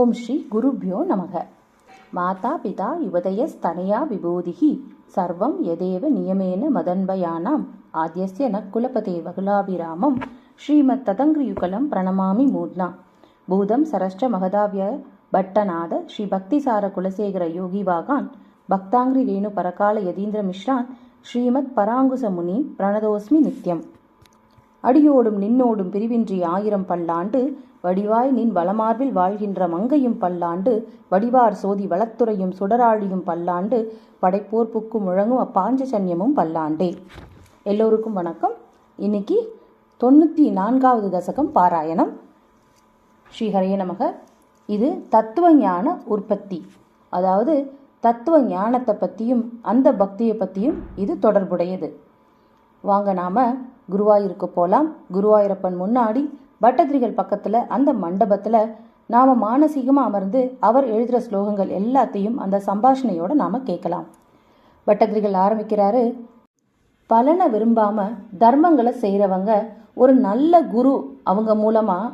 ஓம் ஸ்ரீ குருப்யோ நமக. மாதா பிதா யுவதயஸ்தனயா விபூதிகி சர்வம் எதேவ நியமேன மதன்பயானாம் ஆத்யஸ்ய நக்குலபதே வகுலாபிராமம். ஸ்ரீமத் ததங்கிரியுகலம் பிரணமாமி மூர்னா பூதம் சரஷ்ட மகதாவிய பட்டநாத ஸ்ரீ பக்திசார குலசேகர யோகி வாகான். பக்தாங்கிரி ரேணு பரகால யதீந்திர மிஸ்ரான் ஸ்ரீமத் பராங்குச முனி பிரணதோஸ்மி நித்யம். அடியோடும் நின்னோடும் பிரிவின்றி ஆயிரம் பல்லாண்டு வடிவாய் நின் வளமார்பில் வாழ்கின்ற மங்கையும் பல்லாண்டு வடிவார் சோதி வளத்துறையும் சுடராழியும் பல்லாண்டு படைப்போர் புக்கு முழங்கும் அப்பாஞ்சசன்யமும் பல்லாண்டே. எல்லோருக்கும் வணக்கம். இன்னைக்கு தொண்ணூற்றி நான்காவது தசகம் பாராயணம். ஸ்ரீஹரைய நமக. இது தத்துவ ஞான உற்பத்தி. அதாவது தத்துவ ஞானத்தை பற்றியும் அந்த பக்தியை பற்றியும் இது தொடர்புடையது. வாங்க நாம குருவாயூருக்கு போகலாம் குருவாயூரப்பன் முன்னாடி பட்டதிரிகள் பக்கத்தில் அந்த மண்டபத்தில் நாம் மானசீகமாக அமர்ந்து அவர் எழுதுகிற ஸ்லோகங்கள் எல்லாத்தையும் அந்த சம்பாஷணையோடு நாம் கேட்கலாம். பட்டதிரிகள் ஆரம்பிக்கிறாரு பலனை விரும்பாமல் தர்மங்களை செய்கிறவங்க ஒரு நல்ல குரு அவங்க மூலமாக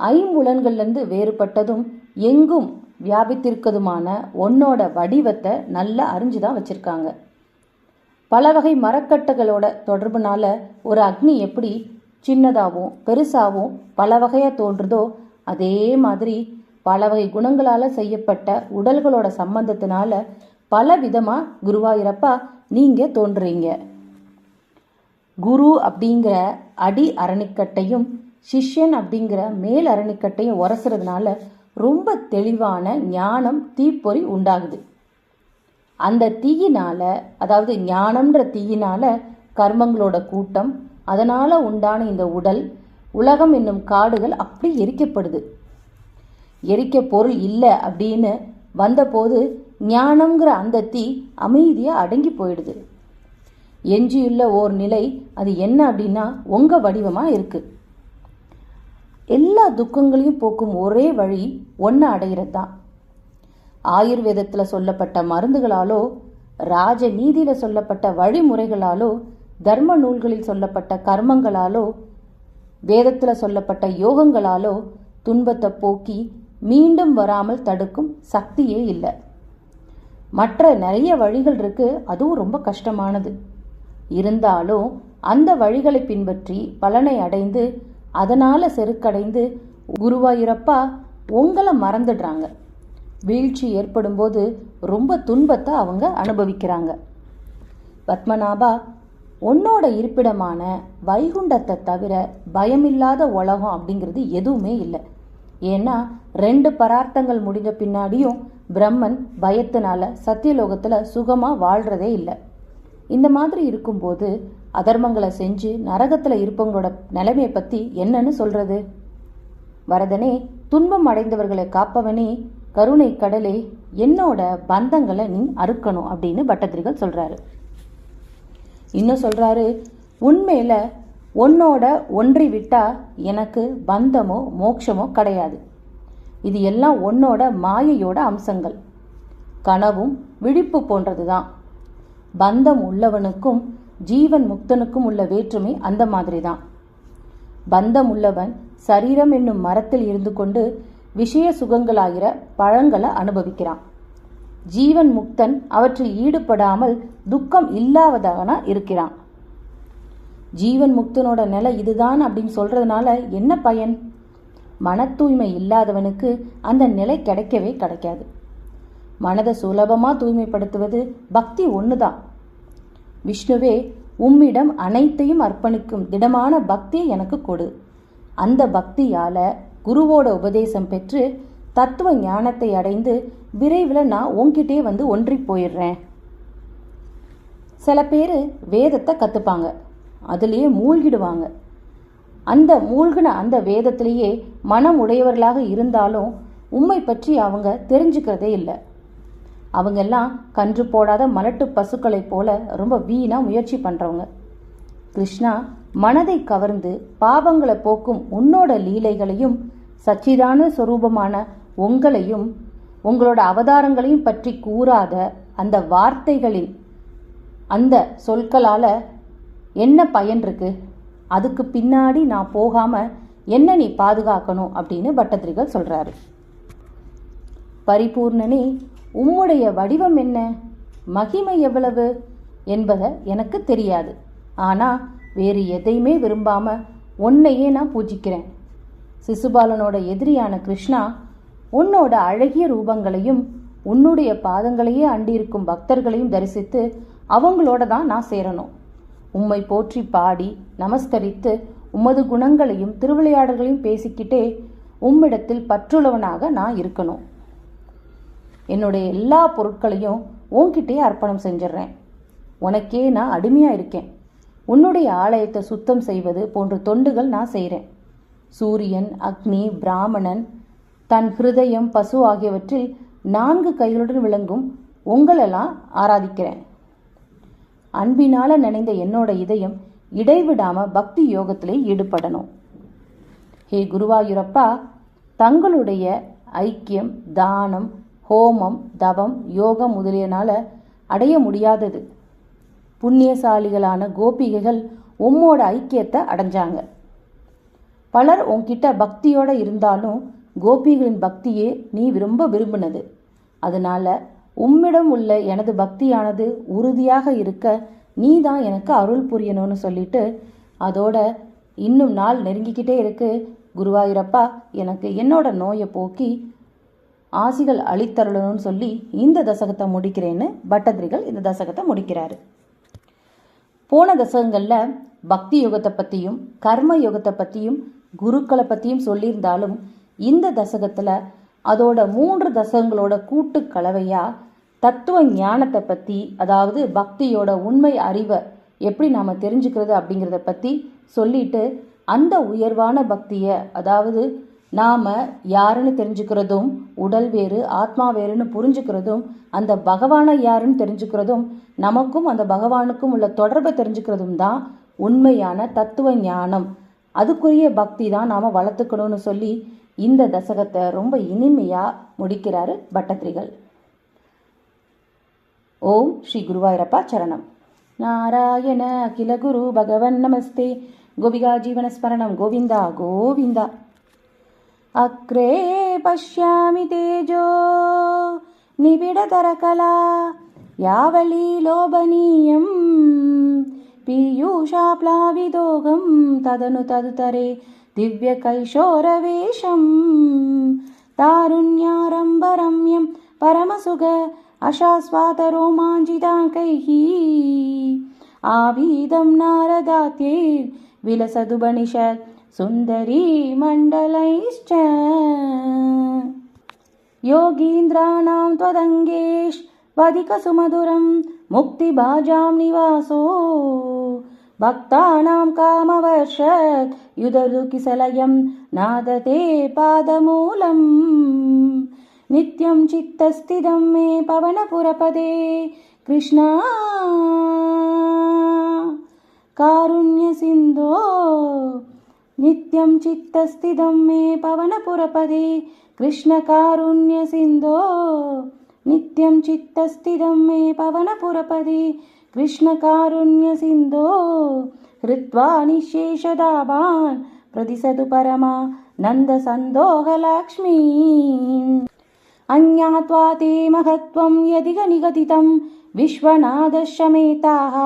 ஐம்புலன்கள்லேருந்து வேறுபட்டதும் எங்கும் வியாபித்திருக்கதுமான ஒன்னோட வடிவத்தை நல்லா அறிஞ்சு தான் வச்சுருக்காங்க. பல வகை மரக்கட்டைகளோட தொடர்புனால ஒரு அக்னி எப்படி சின்னதாகவும் பெருசாகவும் பல வகையாக தோன்றுதோ அதே மாதிரி பல வகை குணங்களால் செய்யப்பட்ட உடல்களோட சம்பந்தத்தினால பல விதமாக குருவாயிரப்பா நீங்கள் தோன்றுறீங்க. குரு அப்படிங்கிற அடி அரணிக்கட்டையும் சிஷ்யன் அப்படிங்கிற மேல் அரணிக்கட்டையும் உரசுறதுனால ரொம்ப தெளிவான ஞானம் தீப்பொறி உண்டாகுது. அந்த தீயினால அதாவது ஞானம்ன்ற தீயினால கர்மங்களோட கூட்டம் அதனால உண்டான இந்த உடல் உலகம் என்னும் காடுகள் அப்படி எரிக்கப்படுது. எரிக்க பொருள் இல்லை அப்படின்னு வந்தபோது ஞானம்ங்கிற அந்த தீ அமைதியாக அடங்கி போயிடுது. எஞ்சியுள்ள ஓர் நிலை அது என்ன அப்படின்னா உங்கள் வடிவமாக இருக்குது எல்லா துக்கங்களையும் போக்கும் ஒரே வழி ஒன்று அடையிறது தான் ஆயுர்வேதத்தில் சொல்லப்பட்ட மருந்துகளாலோ ராஜ நீதியில் சொல்லப்பட்ட வழிமுறைகளாலோ தர்ம நூல்களில் சொல்லப்பட்ட கர்மங்களாலோ வேதத்தில் சொல்லப்பட்ட யோகங்களாலோ துன்பத்தை போக்கி மீண்டும் வராமல் தடுக்கும் சக்தியே இல்லை. மற்ற நிறைய வழிகள் இருக்கு அதுவும் ரொம்ப கஷ்டமானது. இருந்தாலும் அந்த வழிகளை பின்பற்றி பலனை அடைந்து அதனால செருக்கடைந்து குருவாயூரப்பா உங்களை மறந்துடுறாங்க. வீழ்ச்சி ஏற்படும்போது ரொம்ப துன்பத்தை அவங்க அனுபவிக்கிறாங்க. பத்மநாபா உன்னோட இருப்பிடமான வைகுண்டத்தை தவிர பயமில்லாத உலகம் அப்படிங்கிறது எதுவுமே இல்லை. ஏன்னா ரெண்டு பரார்த்தங்கள் முடிஞ்ச பின்னாடியும் பிரம்மன் பயத்தினால சத்தியலோகத்தில் சுகமாக வாழ்கிறதே இல்லை. இந்த மாதிரி இருக்கும்போது அதர்மங்களை செஞ்சு நரகத்தில் இருப்பவங்களோட நிலைமையை பற்றி என்னன்னு சொல்கிறது வரதனே துன்பம் அடைந்தவர்களை காப்பவனே கருணை கடலே என்னோட பந்தங்களை நீ அறுக்கணும் அப்படின்னு பட்டத்திரிகள் சொல்கிறாரு இன்னும் சொல்கிறாரு உண்மையில் உன்னோட ஒன்றி விட்டால் எனக்கு பந்தமோ மோட்சமோ கிடையாது. இது எல்லாம் உன்னோட மாயையோட அம்சங்கள். கனவும் விழிப்பு போன்றது தான் பந்தம் உள்ளவனுக்கும் ஜீவன் முக்தனுக்கும் உள்ள வேற்றுமை அந்த மாதிரி தான் பந்தம் உள்ளவன் சரீரம் என்னும் மரத்தில் இருந்து கொண்டு விஷய சுகங்களாகிற பழங்களை அனுபவிக்கிறான். ஜீவன் முக்தன் அவற்றில் ஈடுபடாமல் துக்கம் இல்லாதவனா இருக்கிறான். ஜீவன் முக்தனோட நிலை இதுதான் அப்படின்னு சொல்றதுனால என்ன பயன்? மன தூய்மை இல்லாதவனுக்கு அந்த நிலை கிடைக்கவே கிடைக்காது. மனதை சுலபமாக தூய்மைப்படுத்துவது பக்தி ஒன்று தான் விஷ்ணுவே உம்மிடம் அனைத்தையும் அர்ப்பணிக்கும் திடமான பக்தியை எனக்கு கொடு. அந்த பக்தியால குருவோட உபதேசம் பெற்று தத்துவ ஞானத்தை அடைந்து விரைவில் நான் உங்ககிட்டே வந்து ஒன்றி போயிடுறேன். சில பேர் வேதத்தை கற்றுப்பாங்க அதுலேயே மூழ்கிடுவாங்க. அந்த மூழ்கின அந்த வேதத்திலேயே மனம் உடையவர்களாக இருந்தாலும் உண்மை பற்றி அவங்க தெரிஞ்சுக்கிறதே இல்லை. அவங்கெல்லாம் கன்று போடாத மலட்டு பசுக்களைப் போல ரொம்ப வீணாக முயற்சி பண்ணுறவங்க கிருஷ்ணா மனதை கவர்ந்து பாவங்களை போக்கும் உன்னோட லீலைகளையும் சச்சிதான சொரூபமான உங்களையும் உங்களோட அவதாரங்களையும் பற்றி கூறாத அந்த வார்த்தைகளின் அந்த சொற்களால் என்ன பயன் இருக்கு? அதுக்கு பின்னாடி நான் போகாமல் என்ன நீ பாதுகாக்கணும் அப்படின்னு பட்டத்திரிகள் சொல்கிறாரு பரிபூர்ணனே உம்முடைய வடிவம் என்ன? மகிமை எவ்வளவு? என்பதை எனக்கு தெரியாது. ஆனால் வேறு எதையுமே விரும்பாமல் உன்னையே நான் பூஜிக்கிறேன். சிசுபாலனோட எதிரியான கிருஷ்ணா உன்னோட அழகிய ரூபங்களையும் உன்னுடைய பாதங்களையே அண்டியிருக்கும் பக்தர்களையும் தரிசித்து அவங்களோட தான் நான் சேரணும். உம்மை போற்றி பாடி நமஸ்கரித்து உமது குணங்களையும் திருவிளையாடல்களையும் பேசிக்கிட்டே உம்மிடத்தில் பற்றுள்ளவனாக நான் இருக்கணும். என்னுடைய எல்லா பொருட்களையும் உன்கிட்டே அர்ப்பணம் செஞ்சிடுறேன். உனக்கே நான் அடிமையாக இருக்கேன். உன்னுடைய ஆலயத்தை சுத்தம் செய்வது போன்ற தொண்டுகள் நான் செய்கிறேன் சூரியன் அக்னி பிராமணன் தன் ஹிருதயம் பசு ஆகியவற்றில் நான்கு கைகளுடன் விளங்கும் உங்களெல்லாம் ஆராதிக்கிறேன். அன்பினால நினைந்த என்னோட இதயம் இடைவிடாம பக்தி யோகத்திலே ஈடுபடணும். ஹே குருவாயூரப்பா தங்களுடைய ஐக்கியம் தானம் ஹோமம் தவம் யோகம் முதலியனால அடைய முடியாதது. புண்ணியசாலிகளான கோபிகைகள் உம்மோட ஐக்கியத்தை அடைஞ்சாங்க. பலர் உன்கிட்ட பக்தியோட இருந்தாலும் கோபிகளின் பக்தியே நீ ரொம்ப விரும்பினது. அதனால உம்மிடம் உள்ள எனது பக்தியானது உறுதியாக இருக்க நீ தான் எனக்கு அருள் புரியணும்னு சொல்லிட்டு அதோட இன்னும் நாள் நெருங்கிக்கிட்டே இருக்கு. குருவாயூரப்பா எனக்கு என்னோட நோயை போக்கி ஆசிகள் அளித்தருளணும்னு சொல்லி இந்த தசகத்தை முடிக்கிறேன்னு பட்டதிரிகள் இந்த தசகத்தை முடிக்கிறாரு. போன தசகங்களில் பக்தி யுகத்தை பற்றியும் கர்ம யுகத்தை பற்றியும் குருக்களை பற்றியும் சொல்லியிருந்தாலும் இந்த தசகத்தில் அதோட மூன்று தசகங்களோட கூட்டு கலவையாக தத்துவ ஞானத்தை பற்றி அதாவது பக்தியோட உண்மை அறிவை எப்படி நாம் தெரிஞ்சுக்கிறது அப்படிங்கிறத பற்றி சொல்லிட்டு அந்த உயர்வான பக்தியை அதாவது நாம் யாருன்னு தெரிஞ்சுக்கிறதும் உடல் வேறு ஆத்மா வேறுன்னு புரிஞ்சுக்கிறதும் அந்த பகவானை யாருன்னு தெரிஞ்சுக்கிறதும் நமக்கும் அந்த பகவானுக்கும் உள்ள தொடர்பை தெரிஞ்சுக்கிறதும் தான் உண்மையான தத்துவ ஞானம். அதுக்குரிய பக்தி தான் நாம் வளர்த்துக்கணும்னு சொல்லி இந்த தசகத்தை ரொம்ப இனிமையாக முடிக்கிறாரு பட்டத்ரிகள் ஓம் ஸ்ரீ குருவாயூரப்பா சரணம். நாராயண அகில குரு பகவன் நமஸ்தே. கோபிகா ஜீவன ஸ்மரணம் கோவிந்தா கோவிந்தா. அக்ரே பஷ்யாமி தேஜோ. நிபிடதரகலா. யாவலீலோபனீயம் पीयूषाप्लाविदोगं तदनु तदुतरे दिव्यकैशोरवेशं तारुण्यारम्बरम्यं परमसुग अशास्वातरोमाञ्जिताङ्कैः आवीदं नारदात्यैर्विलसदुपनिषत् सुन्दरी मण्डलैश्च। योगीन्द्राणां त्वदङ्गेष्वधिकसुमधुरं मुक्तिभाजां निवासो भक्तानां कामवर्षत् युधरुकिसलयं नादते पादमूलम् नित्यं चित्तस्थितं मे पवनपुरपदे कृष्णा कारुण्यसिन्धो नित्यं चित्तस्थितं मे पवनपुरपदे कृष्णकारुण्यसिन्धो नित्यं चित्तस्थितं मे पवनपुरपदे कृष्णकारुण्यसिन्धो हृत्वा निःशेषदाभान् प्रतिसतु परमा नन्दसन्दोहलक्ष्मी। अज्ञात्वा ते महत्त्वं यदिह निगदितं विश्वनादशमेताः।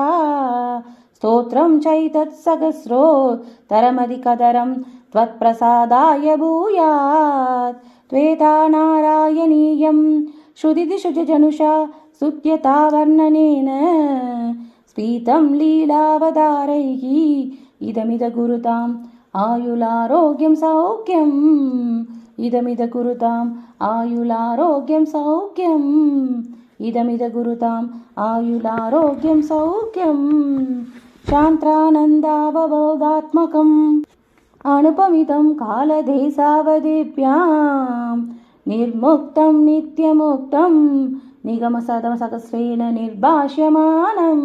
स्तोत्रं चैतत्सहस्रो तरमधिकदरं त्वत्प्रसादाय भूयात्। त्वेता नारायणीयं श्रुतिदिशुजनुषा स्तुत्यतावर्णनेन स्फीतं लीलावतारैः इदमिदकुरुताम् आयुलारोग्यं सौख्यम् इदमिदकुरुताम् आयुलारोग्यं सौख्यम् इदमिदकुरुताम् आयुलारोग्यं सौख्यम् शान्त्रानन्दावबोधात्मकम् अनुपमितं నిర్ముక్తం నిత్యముక్తం నిగమ సదమ సకశ్రేణ నిర్భాష్యమానం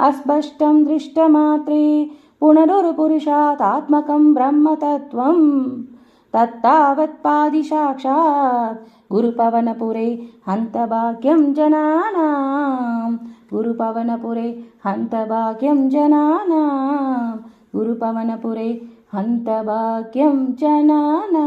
అస్పష్టం దృష్టమాత్రే పునరురుపురుషాత్మకం బ్రహ్మతత్వం తత్తావత్పాది సాక్షాత్ గురుపవనపురే హంతభాగ్యం జనానాం గురుపవనపురే హంతభాగ్యం జనానాం గురుపవనపురే హంతభాగ్యం జనానా